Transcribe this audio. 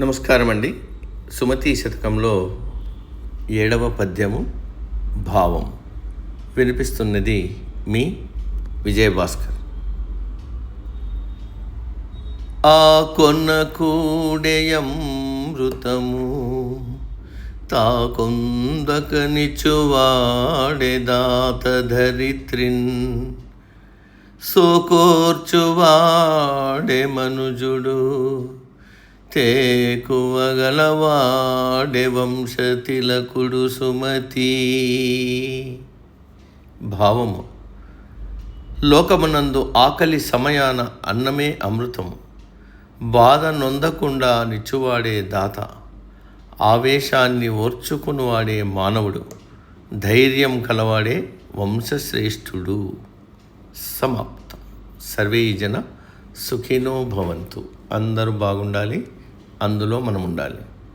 నమస్కారం అండి సుమతి శతకంలో ఏడవ పద్యము భావం. వినిపిస్తున్నది మీ విజయభాస్కర్. ఆ కొన్న తా కొందకని దాత ధరిత్రిన్ సోకోర్చువాడే మనుజుడు తేకువగలవాడెవంశతిలకుడు సుమతి? భావము. లోకమునందు ఆకలి సమయాన అన్నమే అమృతము. బాధ నొందకుండా నిచ్చువాడే దాత. ఆవేశాన్ని ఓర్చుకునివాడే మానవుడు. ధైర్యం కలవాడే వంశశ్రేష్ఠుడు. సమాప్తం. సర్వే జన సుఖినో భవంతు. అందరూ బాగుండాలి. అందులో మనం ఉండాలి.